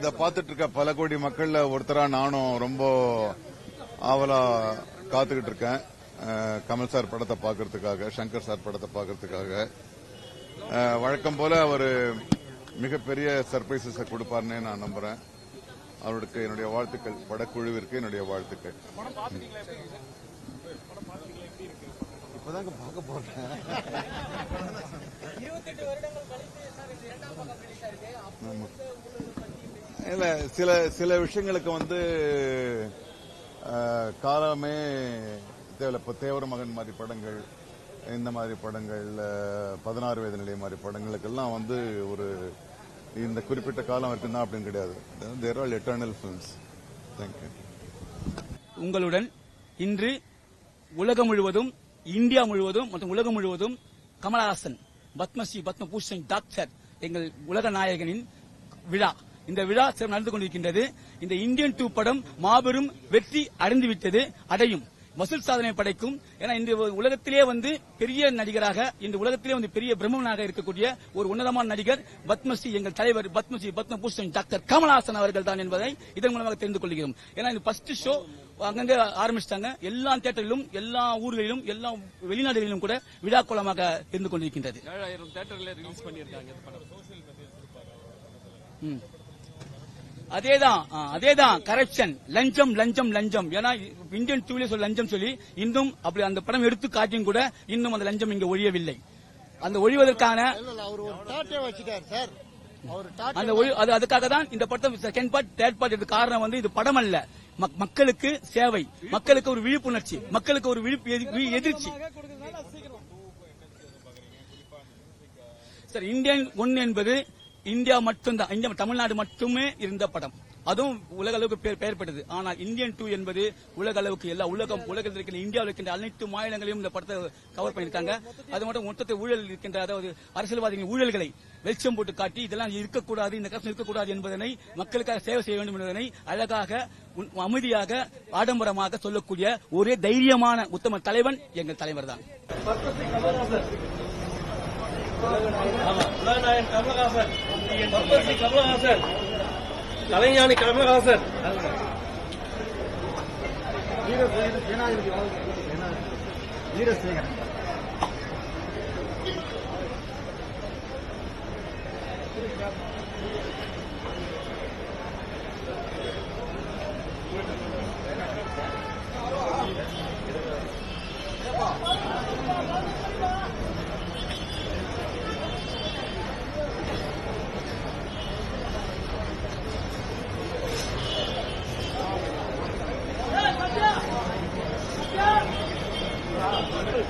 இத பார்த்துட்டு இருக்க பல கோடி மக்கள்ல ஒருத்தரா நானும் ரொம்ப ஆவலா காத்துக்கிட்டு இருக்கேன் கமல் சார் படத்தை பார்க்கறதுக்காக சங்கர் சார் படத்தை பார்க்கறதுக்காக. வழக்கம் போல அவர் மிகப்பெரிய சர்ப்ரைசஸ கொடுப்பார்னே நான் நம்புறேன். அவருக்கு என்னுடைய வாழ்த்துக்கள். படக்குழுவிற்கு என்னுடைய வாழ்த்துக்கள். இப்பதாங்க பார்க்க போறேன். இல்ல சில சில விஷயங்களுக்கு வந்து காலமே தேவையில்ல. இப்ப தேவர மகன் மாதிரி படங்கள் இந்த மாதிரி படங்கள் பதினாறு வயது நிலை மாதிரி படங்களுக்கெல்லாம் வந்து ஒரு இந்த குறிப்பிட்ட காலம் இருக்குன்னா அப்படின்னு கிடையாது. They're all eternal films thank you உங்களுடன் இன்று உலகம் முழுவதும் இந்தியா முழுவதும் மற்றும் உலகம் முழுவதும் கமலஹாசன் பத்மஸ்ரீ பத்மபூஷன் டாக்டர் எங்கள் உலக நாயகனின் விழா. இந்த விழா நடந்து கொண்டிருக்கின்றது. இந்த இந்தியன் டூ படம் மாபெரும் வெற்றி அடைந்துவிட்டது. அடையும் வசூல் சாதனை படைக்கும். ஏன்னா இந்த உலகத்திலே வந்து பெரிய நடிகராக இந்த உலகத்திலே வந்து பெரிய பிரம்மனாக இருக்கக்கூடிய ஒரு உன்னதமான நடிகர் பத்மஸ்ரீ எங்கள் தலைவர் பத்மஸ்ரீ பத்மபூஷன் டாக்டர் கமலஹாசன் அவர்கள் தான் என்பதை இதன் மூலமாக தெரிந்து கொள்கிறோம். ஏன்னா இந்த ஃபர்ஸ்ட் ஷோ அங்கங்க ஆரம்பிச்சிட்டாங்க. எல்லா தியேட்டரிலும் எல்லா ஊர்களிலும் எல்லா வெளிநாடுகளிலும் கூட விழா கோலமாக இருந்து கொண்டிருக்கின்றது. ஏழாயிரம் தேட்டர்ல ரிலீஸ் பண்ணியிருக்காங்க. அதேதான் அதேதான் கரப்ஷன் லஞ்சம் லஞ்சம் லஞ்சம். ஏன்னா இந்தியன் டூவிலே சொல்ல லஞ்சம் சொல்லி இன்னும் அப்படி அந்த படம் எடுத்து காட்டியும் கூட இன்னும் அந்த லஞ்சம் இங்க ஒழியவில்லை. அந்த ஒழிவதற்கான அந்த அது அதுக்காக தான் இந்த படம் செகண்ட் பார்ட் தேர்ட் பார்ட் காரணம் வந்து இது படம் அல்ல. மக்- மக்களுக்கு சேவை. மக்களுக்கு ஒரு விழிப்புணர்ச்சி. மக்களுக்கு ஒரு விழிப்பு எதிர்ச்சி. சார் இந்தியன் ஒன் என்பது இந்தியா மட்டும்தான் இந்தியா தமிழ்நாடு மட்டுமே இருந்த படம். அதுவும் உலக அளவுக்கு பெயர் பெற்றது. ஆனால் இந்தியன் டூ என்பது உலக அளவுக்கு எல்லா உலகம் உலகத்தில் இருக்கின்ற இந்தியாவில் இருக்கின்ற அனைத்து மாநிலங்களையும் இந்த படத்தை கவர் பண்ணியிருக்காங்க. அது மட்டும் மொத்தத்தை ஊழல் இருக்கின்ற அதாவது அரசியல்வாதிகளின் ஊழல்களை வெளிச்சம் போட்டு காட்டி இதெல்லாம் இருக்கக்கூடாது இந்த கஷ்டம் இருக்கக்கூடாது என்பதனை மக்களுக்காக சேவை செய்ய வேண்டும் என்பதனை அழகாக அமைதியாக ஆடம்பரமாக சொல்லக்கூடிய ஒரே தைரியமான உத்தம தலைவன் எங்கள் தலைவர் தான். உலகநாயகன் Kamal Haasan. Padmashri Kamal Haasan. கலைஞானி Kamal Haasan. Veerasekaran. Thank you. Thank